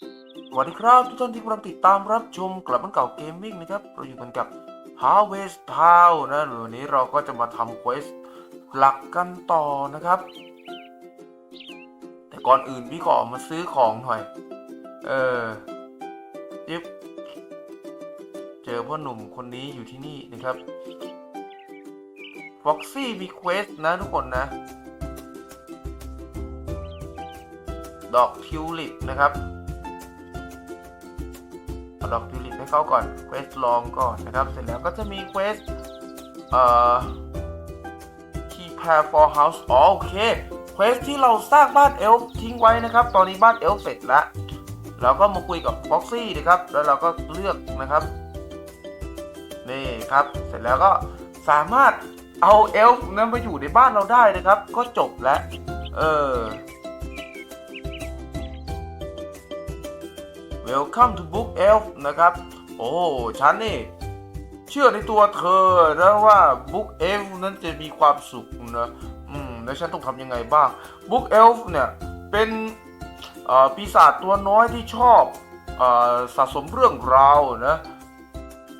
สวัสดีครับทุกท่านที่กำลังติดตามรับชมกลับมันเก่าเกมมิ่งนะครับ เราอยู่กันกับ Harvest Town นะวันนี้เราก็จะมาทำเควสหลักกันต่อนะครับ แต่ก่อนอื่นพี่ขอมาซื้อของหน่อย เออจิ๊บเจอพ่อหนุ่มคนนี้อยู่ที่นี่นะครับ Foxy มีเควสนะทุกคนนะ ดอกทิวลิปนะครับ เอาดอกทิวลิปให้เขาก่อนเควสลองก่อนนะครับ เสร็จแล้วก็จะมีเควสเอ่อ prepare for house อ๋อโอเคเควสที่เราสร้างบ้านเอลฟ์ทิ้งไว้นะครับ ตอนนี้บ้านเอลฟ์เสร็จแล้วเราก็มาคุยกับบ็อกซี่นะครับ แล้วเราก็เลือกนะครับ นี่ครับ เสร็จแล้วก็สามารถเอาเอลฟ์นั้นมาอยู่ในบ้านเราได้นะครับ ก็จบแล้ว เออ Welcome to Book Elf นะครับ โอ้ฉันนี่ เชื่อในตัวเธอนะว่า Book Elf นั้นจะมีความสุขนะอืมแล้วฉันต้องทำยังไงบ้าง Book Elf เนี่ยเป็นปีศาจตัวน้อยที่ชอบอสะสมเรื่องราวนะ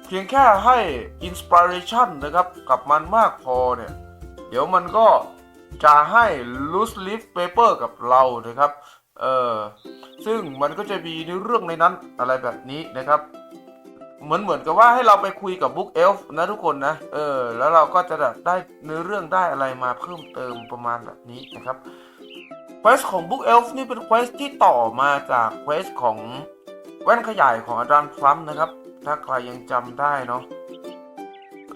เพียงแค่ให้อินสปิเรชันนะครับ กับมันมากพอเนี่ย เดี๋ยวมันก็จะให้ loose leaf paper กับเรานะครับ เออซึ่งมันก็จะมีในเรื่องในนั้นอะไรแบบนี้นะครับเหมือนเหมือนกับว่าให้เราไปคุยกับบุ๊กเอลฟ์นะทุกคนนะ เออ แล้วเราก็จะได้เนื้อเรื่องได้อะไรมาเพิ่มเติมประมาณแบบนี้นะครับเควสของบุ๊กเอลฟ์นี่เป็นเควสที่ต่อมาจากเควสของแว่นขยายของอาจารย์พลัมนะครับ ถ้าใครยังจำได้เนาะ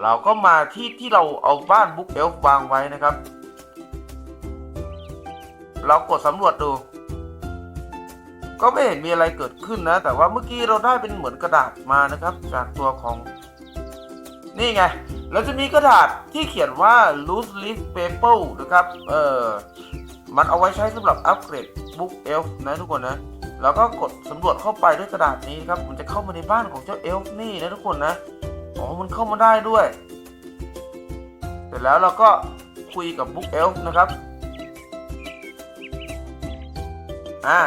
เราก็มาที่ที่เราเอาบ้านบุ๊กเอลฟ์วางไว้นะครับ เรากดสำรวจดู ก็ไม่เห็นมีอะไรเกิดขึ้นนะ แต่ว่าเมื่อกี้เราได้เป็นเหมือนกระดาษมานะครับ จากตัวของ นี่ไง เราจะมีกระดาษที่เขียนว่า loose leaf paper นะครับ เออมันเอาไว้ใช้สำหรับอัปเกรด book elf นะทุกคนนะ แล้วก็กดสำรวจเข้าไปด้วยกระดาษนี้ครับ มันจะเข้ามาในบ้านของเจ้าเอลฟ์นี่นะทุกคนนะ อ๋อ มันเข้ามาได้ด้วย เสร็จแล้วเราก็คุยกับ book elf นะครับ อ่า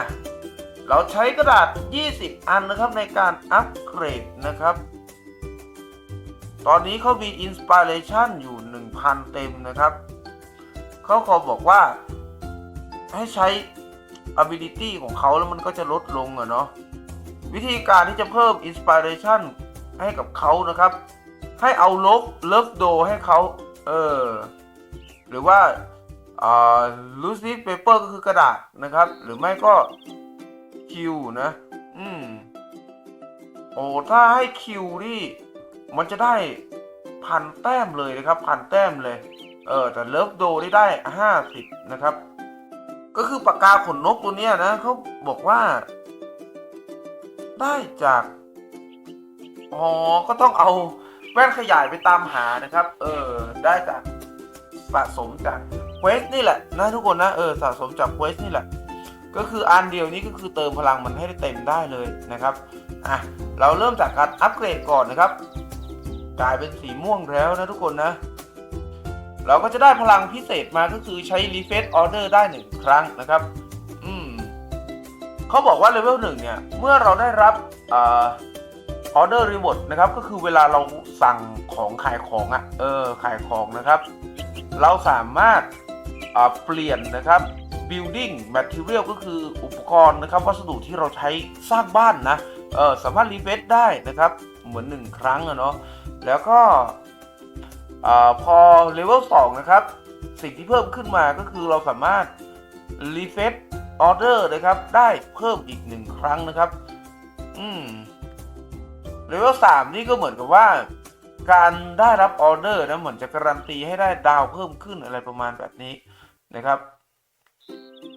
เราใช้กระดาษ 20 อันนะครับในการอัปเกรดนะครับ ตอนนี้เขามีอินสปิเรชันอยู่ 1,000 เต็มนะครับ เขาขอบอกว่า ให้ใช้ ability ของเขาแล้วมันก็จะลดลงอะเนาะ วิธีการที่จะเพิ่ม inspiration ให้กับเขานะครับ ให้เอาลบเลิฟโดให้เขาเออ หรือว่าอ่า loose leaf paper ก็คือกระดาษนะครับ หรือไม่ก็ คิวนะ อืม โอ้ถ้าให้คิวนี่ มันจะได้พันแต้มเลยนะครับพันแต้มเลย เออ แต่เลิฟโดได้ได้ห้าสิบนะครับ ก็คือปากกาขนนกตัวเนี้ยนะเขาบอกว่า ได้จาก อ๋อ ก็ต้องเอาแว่นขยายไปตามหานะครับ เออ ได้จากสะสมจากเควสนี่แหละนะทุกคนนะ เออ สะสมจากเควสนี่แหละ ก็คืออันเดียวนี้ก็คือเติมพลังมันให้ได้เต็มได้เลยนะครับอะเราเริ่มจากการอัปเกรดก่อนนะครับ กลายเป็นสีม่วงแล้วนะทุกคนนะ เราก็จะได้พลังพิเศษมาก็คือใช้ refresh order ได้หนึ่งครั้งนะครับอืมเขาบอกว่าเลเวลหนึ่งเนี่ย เมื่อเราได้รับออเดอร์รีวอร์ดนะครับ ก็คือเวลาเราสั่งของขายของอะ่ะเออขายของนะครับ เราสามารถเปลี่ยนนะครับ building material ก็คืออุปกรณ์นะครับวัสดุที่เราใช้สร้างบ้านนะเออสามารถรีเฟซได้นะครับ เหมือนหนึ่งครั้งอะเนาะแล้วก็อาพอเลเวล2นะครับ สิ่งที่เพิ่มขึ้นมาก็คือเราสามารถรีเฟซออเดอร์นะครับ ได้เพิ่มอีกหนึ่งครั้งนะครับ อืมเลเวล3นี่ก็เหมือนกับว่า การได้รับออเดอร์นะเหมือนจะการันตีให้ได้ดาวเพิ่มขึ้นอะไรประมาณแบบนี้นะครับ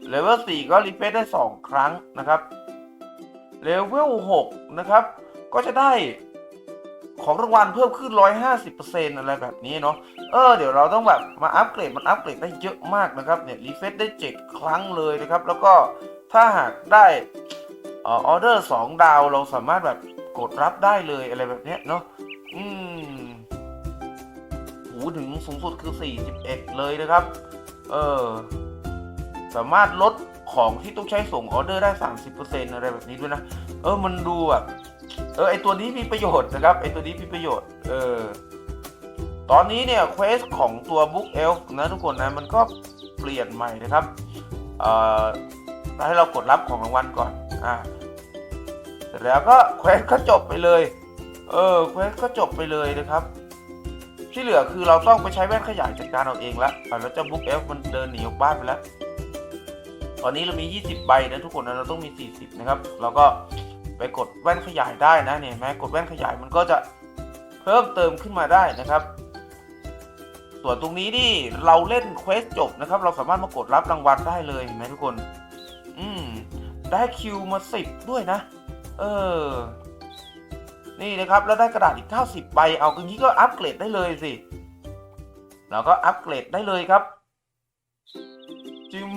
เลเวล4ก็รีเฟซได้ 2 ครั้งนะครับเลเวล6นะครับ ก็จะได้ของรางวัลเพิ่มขึ้น 150%อะไรแบบนี้เนาะ เออ เดี๋ยวเราต้องแบบมาอัปเกรด มันอัปเกรดได้เยอะมากนะครับ เนี่ย รีเฟซได้ 7 ครั้งเลยนะครับ แล้วก็ถ้าหากได้ออเดอร์2ดาว เราสามารถแบบกดรับได้เลยอะไรแบบนี้เนาะ อืมหูถึงสูงสุดคือ 41 เลยนะครับ เออ สามารถลดของที่ต้องใช้ส่งออเดอร์ได้ 30%อะไรแบบนี้ด้วยนะ เออมันดูแบบเออไอตัวนี้มีประโยชน์นะครับไอตัวนี้มีประโยชน์ เออตอนนี้เนี่ยเควสของตัว Book Elf นะทุกคนนะมันก็เปลี่ยนใหม่นะครับเอ่อให้เรากดรับของรางวัลก่อนอ่าเสร็จแล้วก็เควสก็จบไปเลย เออเควสก็จบไปเลยนะครับ ที่เหลือคือเราต้องไปใช้แว่นขยายจัดการเอาเองละแล้วเจ้า Book Elf มันเดินหนีออกบ้านไปแล้ว ตอนนี้เรามี 20 ใบนะทุกคนนะเราต้องมี 40 นะครับ เราก็ไปกดแว่นขยายได้นะเนี่ยแม้กดแว่นขยายมันก็จะเพิ่มเติมขึ้นมาได้นะครับ ส่วนตรงนี้นี่เราเล่นเควสจบนะครับ เราสามารถมากดรับรางวัลได้เลยเห็นไหมทุกคน อืมได้คิวมาสิบด้วยนะ เออ นี่นะครับ แล้วได้กระดาษอีก 90 ใบ เอาอย่างนี้ก็อัปเกรดได้เลยสิเราก็อัปเกรดได้เลยครับจิม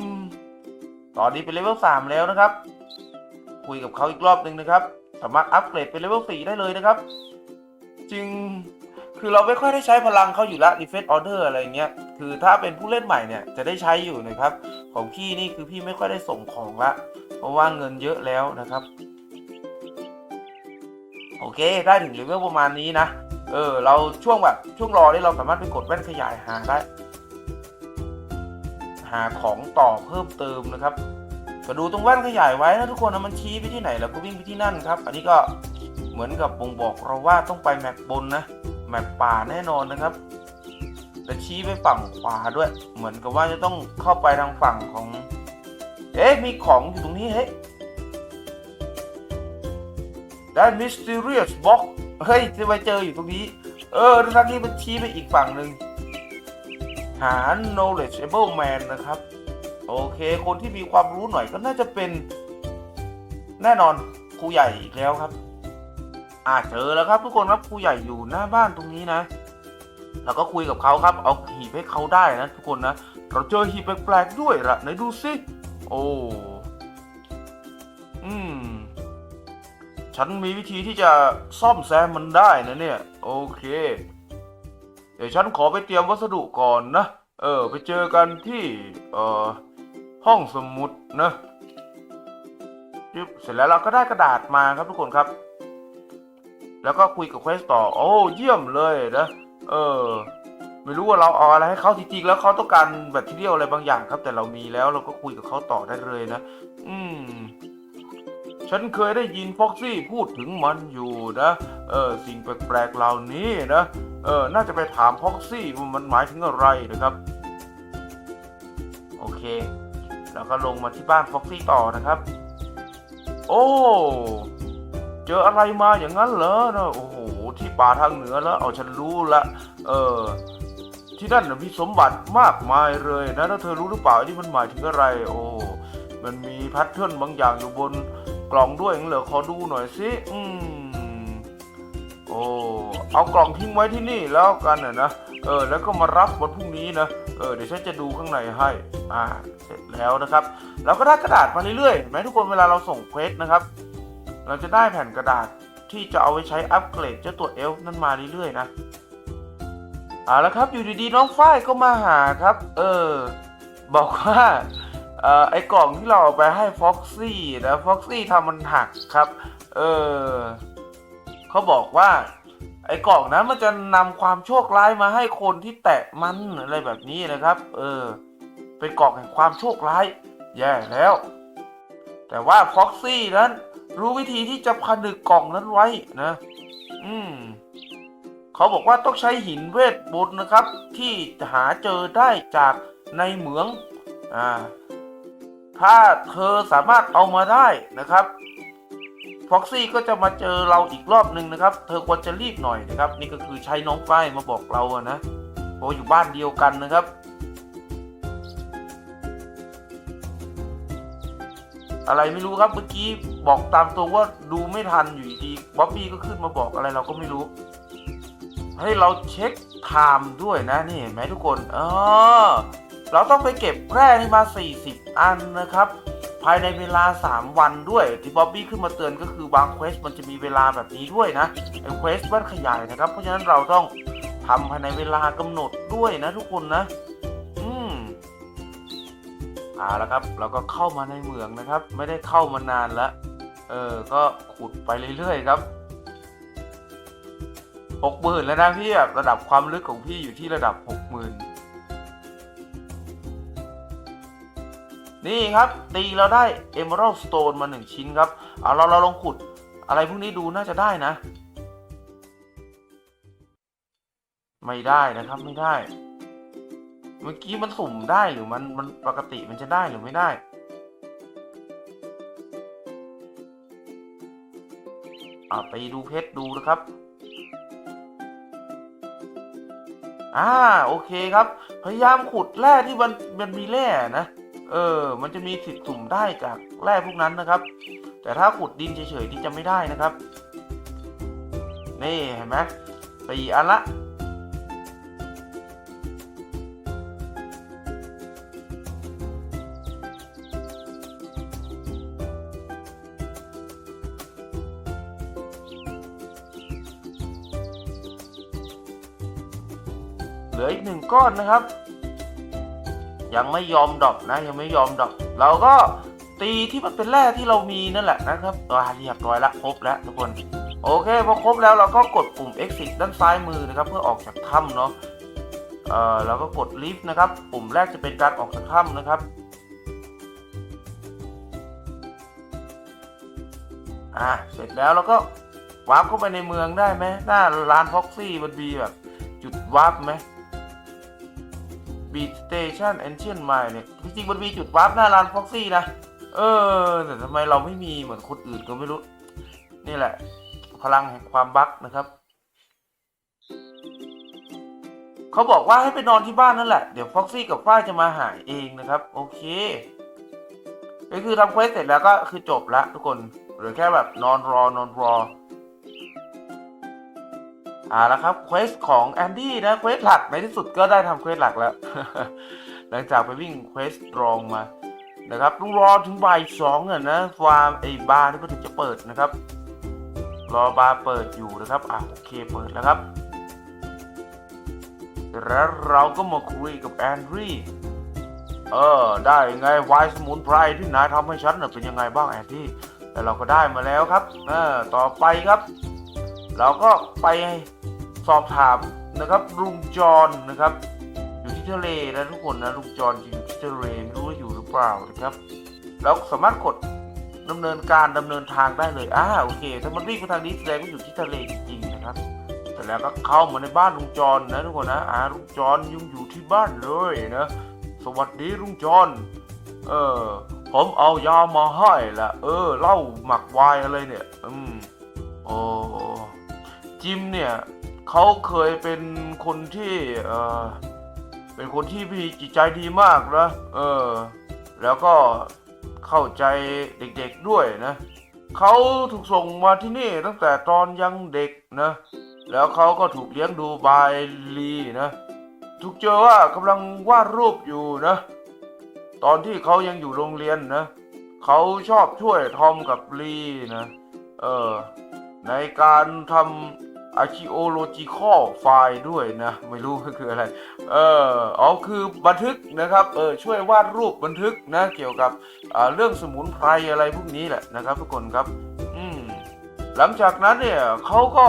อนนี้เป็นเลเวล3แล้วนะครับ คุยกับเขาอีกรอบหนึ่งนะครับ สามารถอัปเกรดเป็นเลเวล4ได้เลยนะครับ จึงคือเราไม่ค่อยได้ใช้พลังเขาอยู่ละ Defense Order อะไรเงี้ย คือถ้าเป็นผู้เล่นใหม่เนี่ยจะได้ใช้อยู่นะครับ ของพี่นี่คือพี่ไม่ค่อยได้ส่งของละ เพราะว่าเงินเยอะแล้วนะครับ โอเค ได้ถึงเลเวลประมาณนี้นะ เออ เราช่วงแบบช่วงรอนี่เราสามารถไปกดแว่นขยายหาได้ หาของต่อเพิ่มเติมนะครับก็ดูตรงแว่นขยายไว้นะทุกคนนะมันชี้ไปที่ไหนเราก็วิ่งไปที่นั่นครับ อันนี้ก็เหมือนกับบ่งบอกเราว่าต้องไปแมปบนนะแมปป่าแน่นอนนะครับแต่ชี้ไปฝั่งขวาด้วย เหมือนกับว่าจะต้องเข้าไปทางฝั่งของ เอ๊ะมีของอยู่ตรงนี้เฮ้ยได้ mysterious box เฮ้ยจะไปเจออยู่ตรงนี้ เออทั้งที่มันชี้ไปอีกฝั่งหนึ่ง หา knowledgeable man นะครับ โอเค คนที่มีความรู้หน่อยก็น่าจะเป็น แน่นอนครูใหญ่อีกแล้วครับ อ่าเจอแล้วครับ ทุกคนครับครูใหญ่อยู่หน้าบ้านตรงนี้นะ แล้วก็คุยกับเขาครับ เอาหีบให้เขาได้นะ ทุกคนนะเราเจอหีบแปลกๆด้วยละไหนดูสิโอ้อืมฉันมีวิธีที่จะซ่อมแซมมันได้นะเนี่ย โอเค ดี๋ยวฉันขอไปเตรียมวัสดุก่อนนะ เออ ไปเจอกันที่เอ่อห้องสมุดนะจึ๊บเสร็จแล้วเราก็ได้กระดาษมาครับทุกคนครับ แล้วก็คุยกับเควสต่อ โอ้เยี่ยมเลยนะเออ ไม่รู้ว่าเราเอาอะไรให้เขาจริงๆแล้วเขาต้องการแบตเทีเรียลอะไรบางอย่างครับ แต่เรามีแล้วเราก็คุยกับเขาต่อได้เลยนะ อืม ฉันเคยได้ยินฟ็อกซี่พูดถึงมันอยู่นะ เออ สิ่งแปลกๆเหล่านี้นะ เออน่าจะไปถามฟ็อกซี่ว่ามันหมายถึงอะไรนะครับ โอเค แล้วก็ลงมาที่บ้านฟ็อกซี่ต่อนะครับ โอ้เจออะไรมาอย่างนั้นเหรอนะโอ้โหที่ป่าทางเหนือแล้ว เอาฉันรู้ละเออที่นั่นมีสมบัติมากมายเลยนะถ้าเธอรู้หรือเปล่าที่มันหมายถึงอะไร โอ้มันมีแพทเทิร์นบางอย่างอยู่บนกล่องด้วยงเหรอขอดูหน่อยสิอืม โอ้เอากล่องทิ้งไว้ที่นี่แล้วกันนะนะเออแล้วก็มารับวันพรุ่งนี้นะเออเดี๋ยวฉันจะดูข้างในให้อ่าเสร็จแล้วนะครับเราก็ได้กระดาษมาเรื่อยๆไหมทุกคนเวลาเราส่งเควสนะครับ เราจะได้แผ่นกระดาษที่จะเอาไว้ใช้อัปเกรดเจ้าตัวเอลฟ์นั้นมาเรื่อยๆนะเอาละครับอยู่ดีๆน้องฝ้ายก็มาหาครับ เออ บอกว่าอ่อไอ้กล่องที่เราเอาไปให้ฟ็อกซี่นะฟ็อกซี่ทำมันหักครับ เออ เขาบอกว่า ไอ้กล่องนั้นมันจะนำความโชคร้ายมาให้คนที่แตะมันอะไรแบบนี้นะครับ เออ เป็นกล่องแห่งความโชคร้าย แย่แล้ว แต่ว่าฟ็อกซี่นั้น รู้วิธีที่จะผนึกกล่องนั้นไว้นะ อืมเขาบอกว่าต้องใช้หินเวทมนต์นะครับ ที่หาเจอได้จากในเหมือง อ่า ถ้าเธอสามารถเอามาได้นะครับ ฟ็อกซี่ก็จะมาเจอเราอีกรอบหนึ่งนะครับ เธอควรจะรีบหน่อยนะครับ นี่ก็คือใช้น้องฝ้ายมาบอกเราอะนะเพราะอยู่บ้านเดียวกันนะครับอะไรไม่รู้ครับเมื่อกี้บอกตามตรงว่าดูไม่ทันอยู่ดีบ๊อบบี้ก็ขึ้นมาบอกอะไรเราก็ไม่รู้ ให้เราเช็คไทม์ด้วยนะนี่เห็นไหมทุกคนเออเราต้องไปเก็บแพร่นี่มา 40 อันนะครับ ภายในเวลา 3 วันด้วยที่บ๊อบบี้ขึ้นมาเตือนก็คือบางเควสมันจะมีเวลาแบบนี้ด้วยนะไอเควสบ้านขยายนะครับ เพราะฉะนั้นเราต้องทำภายในเวลากำหนดด้วยนะทุกคนนะ อืมเอาละครับ เราก็เข้ามาในเมืองนะครับ ไม่ได้เข้ามานานแล้วเออ ก็ขุดไปเรื่อยๆครับหกหมื่นแล้วนะพี่แบบระดับความลึกของพี่อยู่ที่ระดับหกหมื่น นี่ครับ ตีเราได้ Emerald Stone มาหนึ่งชิ้นครับ เอาเราเราลองขุดอะไรพวกนี้ดูน่าจะได้นะ ไม่ได้นะครับไม่ได้ เมื่อกี้มันสุ่มได้หรือมันมันปกติมันจะได้หรือไม่ได้ อ่าไปดูเพชรดูนะครับอ่าโอเคครับ พยายามขุดแร่ที่มันมันมีแร่นะ เออ มันจะมีสิทธิ์สุ่มได้จากแร่พวกนั้นนะครับ แต่ถ้าขุดดินเฉยๆที่จะไม่ได้นะครับ นี่เห็นไหมสี่อันละเหลืออีกหนึ่งก้อนนะครับ ยังไม่ยอมดรอปนะ ยังไม่ยอมดรอปเราก็ตีที่มันเป็นแร่ที่เรามีนั่นแหละนะครับตัวเรียบร้อยละครบแล้วทุกคน โอเคพอครบแล้วเราก็กดปุ่ม exit ด้านซ้ายมือนะครับ เพื่อออกจากถ้ำเนาะเออเราก็กด lift นะครับ ปุ่มแรกจะเป็นการออกจากถ้ำนะครับอะเสร็จแล้วเราก็วาร์ปเข้าไปในเมืองได้ไหมหน้าร้านพ็อกซี่มันมีแบบจุดวาร์ปไหม บีสเตชันแอนเชียนไมล์เนี่ยจริงๆมันมีจุดวาร์ปหน้าร้านพ็อกซี่นะ เออ แต่ทำไมเราไม่มีเหมือนคนอื่นก็ไม่รู้ นี่แหละ พลังแห่งความบั๊กนะครับ เขาบอกว่าให้ไปนอนที่บ้านนั่นแหละ เดี๋ยวฟ็อกซี่กับฝ้ายจะมาหาเองนะครับ โอเคก็คือทำเควสเสร็จแล้วก็คือจบละทุกคนเหลือแค่แบบนอนรอนอนรอ อ่าแล้วครับเควสของแอนดี้นะเควสหลักในที่สุดก็ได้ทำเควสหลักแล้ว หลังจากไปวิ่งเควสรองมานะครับต้องรอถึงบ่ายสองอะนะฟาร์มไอ้บาร์นี่ก็ถึงจะเปิดนะครับ รอบาร์เปิดอยู่นะครับอ่าโอเคเปิดแล้วครับ แล้วเราก็มาคุยกับแอนดรีเออ ได้ไงไวน์สมุนไพรที่นายทำให้ฉันน่ะเป็นยังไงบ้างแอนดี้แต่เราก็ได้มาแล้วครับ เออ ต่อไปครับ เราก็ไป สอบถามนะครับลุงจรนะครับ อยู่ที่ทะเลนะทุกคนนะลุงจรอยู่ที่ทะเลไม่รู้ว่าอยู่หรือเปล่านะครับเราสามารถกดดำเนินการดำเนินทางได้เลยอ่าโอเค ถ้ามันวิ่งไปทางนี้แสดงว่าอยู่ที่ทะเลจริงๆนะครับเสร็จแล้วก็เข้ามาในบ้านลุงจรนะทุกคนนะอ่าลุงจรยังอยู่ที่บ้านเลยนะสวัสดีลุงจรเออผมเอายามาให้ละเออเหล้าหมักไวน์อะไรเนี่ย อืมโอ้จิมเนี่ย เขาเคยเป็นคนที่เออเป็นคนที่มีจิตใจดีมากนะเออแล้วก็เข้าใจเด็กๆด้วยนะเขาถูกส่งมาที่นี่ตั้งแต่ตอนยังเด็กนะ แล้วเขาก็ถูกเลี้ยงดูบายลีนะ ถูกเจอว่ากำลังวาดรูปอยู่นะ ตอนที่เขายังอยู่โรงเรียนนะ เขาชอบช่วยทอมกับลีนะ เออ ในการทำ archaeological file ด้วยนะ ไม่รู้คืออะไร เอออ๋อคือบันทึกนะครับ เออช่วยวาดรูปบันทึกนะ เกี่ยวกับเรื่องสมุนไพรอะไรพวกนี้แหละนะครับทุกคนครับ อืม หลังจากนั้นเนี่ยเขาก็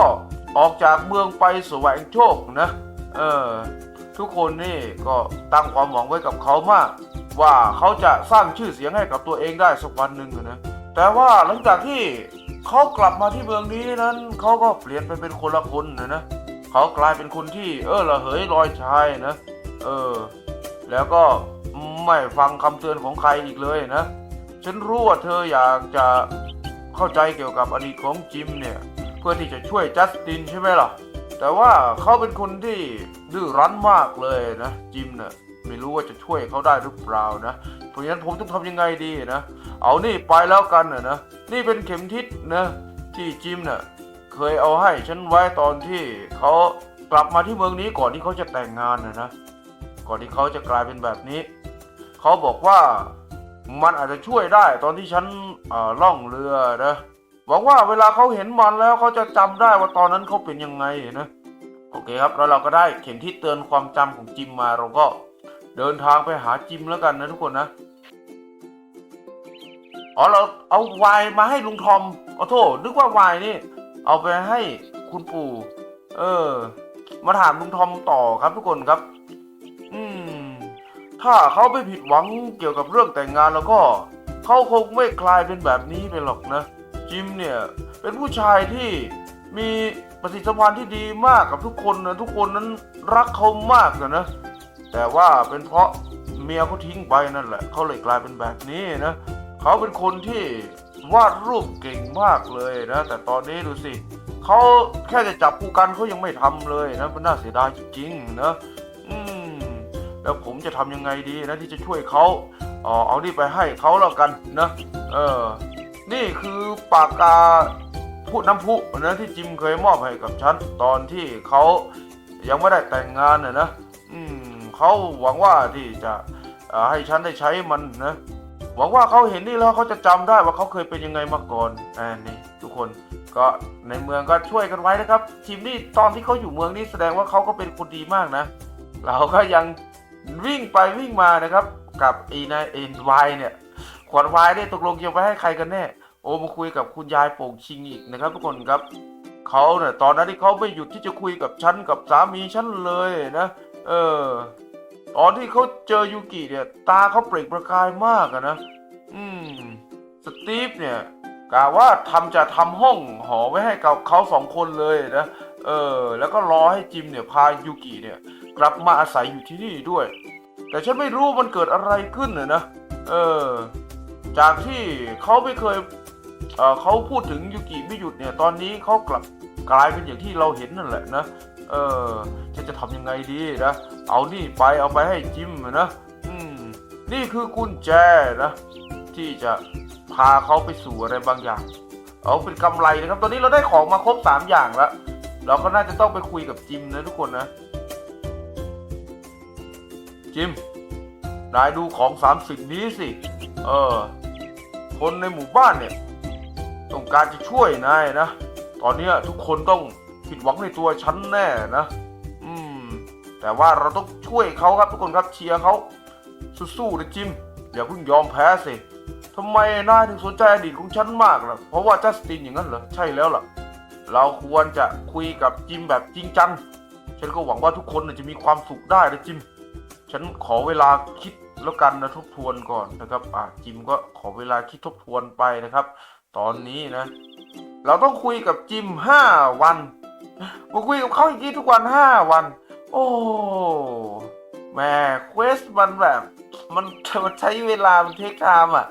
ออกจากเมืองไปแสวงโชคนะ เออทุกคนนี่ก็ตั้งความหวังไว้กับเขามาก ว่าเขาจะสร้างชื่อเสียงให้กับตัวเองได้สักวันหนึ่งนะ แต่ว่าหลังจากที่ เขากลับมาที่เมืองนี้นั้นเขาก็เปลี่ยนไปเป็นคนละคนนะนะเขากลายเป็นคนที่เออระเหยลอยชายนะเออ แล้วก็ไม่ฟังคำเตือนของใครอีกเลยนะ ฉันรู้ว่าเธออยากจะเข้าใจเกี่ยวกับอดีตของจิมเนี่ยเพื่อที่จะช่วยจัสตินใช่ไหมล่ะ แต่ว่าเขาเป็นคนที่ดื้อรั้นมากเลยนะจิมเนี่ยไม่รู้ว่าจะช่วยเขาได้หรือเปล่านะ เพราะฉะนั้นผมต้องทำยังไงดีนะ เอานี่ไปแล้วกันนะ นี่เป็นเข็มทิศนะ ที่จิมเนี่ยเคยเอาให้ฉันไว้ตอนที่เขากลับมาที่เมืองนี้ก่อนที่เขาจะแต่งงานนะนะ ก่อนที่เขาจะกลายเป็นแบบนี้ เขาบอกว่ามันอาจจะช่วยได้ตอนที่ฉันล่องเรือนะหวังว่าเวลาเขาเห็นมันแล้วเขาจะจำได้ว่าตอนนั้นเขาเป็นยังไงนะ โอเคครับ แล้วเราก็ได้เข็มทิศเตือนความจำของจิมมาเราก็ เดินทางไปหาจิมแล้วกันนะทุกคนนะอ๋อเราเอาไวน์มาให้ลุงทอมขอโทษนึกว่าวน์นี่ เอาไปให้คุณปู่ เออ มาถามลุงทอมต่อครับทุกคนครับ อืม ถ้าเขาไม่ผิดหวังเกี่ยวกับเรื่องแต่งงานแล้วก็ เขาคงไม่กลายเป็นแบบนี้ไปหรอกนะ จิมเนี่ย เป็นผู้ชายที่มีประสิทธิภาพที่ดีมากกับทุกคนนะทุกคนนั้นรักเขามากนะ แต่ว่าเป็นเพราะเมียเขาทิ้งไปนั่นแหละเขาเลยกลายเป็นแบบนี้นะเขาเป็นคนที่วาดรูปเก่งมากเลยนะ แต่ตอนนี้ดูสิเขาแค่จะจับผู้กันเขายังไม่ทำเลยนะมันน่าเสียดายจริงๆนะอืมแล้วผมจะทำยังไงดีนะที่จะช่วยเขาอ๋อเอานี่ไปให้เขาแล้วกันนะเออนี่คือปากกาพูดน้ำพุนะที่จิมเคยมอบให้กับฉันตอนที่เขายังไม่ได้แต่งงานนะนะ เขาหวังว่าที่จะให้ฉันได้ใช้มันนะหวังว่าเขาเห็นนี่แล้วเขาจะจำได้ว่าเขาเคยเป็นยังไงมาก่อนอ่านี่ทุกคนก็ในเมืองก็ช่วยกันไว้นะครับ ทีมนี่ตอนที่เขาอยู่เมืองนี่แสดงว่าเขาก็เป็นคนดีมากนะ เราก็ยังวิ่งไปวิ่งมานะครับ กับอีนายเอ็นไวเนี่ยขวดไวน์เนี่ยตกลงจะไปให้ใครกันแน่ โอ้มาคุยกับคุณยายโป่งชิงอีกนะครับ ทุกคนครับเขาเนี่ยตอนนั้นที่เขาไม่หยุดที่จะคุยกับฉันกับสามีฉันเลยนะ เออ ตอนที่เขาเจอยูกิเนี่ย ตาเขาเปล่งประกายมากอะนะ อืม สตีฟเนี่ยกะว่าทำจะทำห้องหอไว้ให้กับเขาสองคนเลยนะ เออ แล้วก็รอให้จิมเนี่ยพายูกิเนี่ย กลับมาอาศัยอยู่ที่นี่ด้วย แต่ฉันไม่รู้มันเกิดอะไรขึ้นนะนะ เออ จากที่เขาไม่เคยเเขาพูดถึงยูกิไม่หยุดเนี่ย ตอนนี้เขากลับกลายเป็นอย่างที่เราเห็นนั่นแหละนะ เออฉันจะทำยังไงดีนะ เอานี่ไปเอาไปให้จิมนะอืมนี่คือกุญแจนะ ที่จะพาเขาไปสู่อะไรบางอย่าง เอาเป็นกำไรนะครับ ตอนนี้เราได้ของมาครบสามอย่างแล้ว เราก็น่าจะต้องไปคุยกับจิมนะทุกคนนะ จิม นายดูของสามสิบนี้สิ เออ คนในหมู่บ้านเนี่ย ต้องการจะช่วยนายนะ ตอนนี้ทุกคนต้อง ผิดหวังในตัวฉันแน่นะ อืม แต่ว่าเราต้องช่วยเขาครับทุกคนครับเชียร์เขาสู้ๆนะจิม อย่าเพิ่งยอมแพ้สิทำไมนายถึงสนใจอดีตของฉันมากล่ะ เพราะว่าจัสตินอย่างนั้นเหรอ ใช่แล้วล่ะ เราควรจะคุยกับจิมแบบจริงจัง ฉันก็หวังว่าทุกคนจะมีความสุขได้นะจิม ฉันขอเวลาคิดแล้วกันนะทบทวนก่อนนะครับ อ่าจิมก็ขอเวลาคิดทบทวนไปนะครับ ตอนนี้นะ เราต้องคุยกับจิมห้าวัน มาคุยกับเขาอย่างนี้ทุกวันห้าวัน โอ้แม่เควสมันแบบ มันมันใช้เวลามันเทคไทม์อะ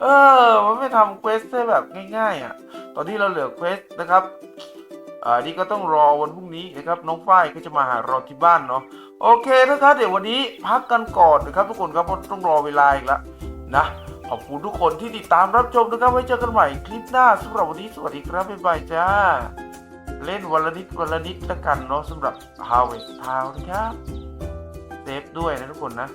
เออ มันไม่ทำเควสได้แบบง่าย ๆ อะ ตอนที่เราเหลือเควสนะครับอ่านี่ก็ต้องรอวันพรุ่งนี้นะครับน้องฝ้ายก็จะมาหาเราที่บ้านเนาะโอเคนะครับเดี๋ยววันนี้พักกันก่อนนะครับ ทุกคนครับเพราะต้องรอเวลาอีกแล้วนะขอบคุณทุกคนที่ติดตามรับชมนะครับไว้เจอกันใหม่คลิปหน้าสำหรับวันนี้สวัสดีครับบ๊ายบายจ้า เล่นวันละนิดวันละนิดละกันเนาะสำหรับ Harvest Town นะครับ เซฟด้วยนะทุกคนนะ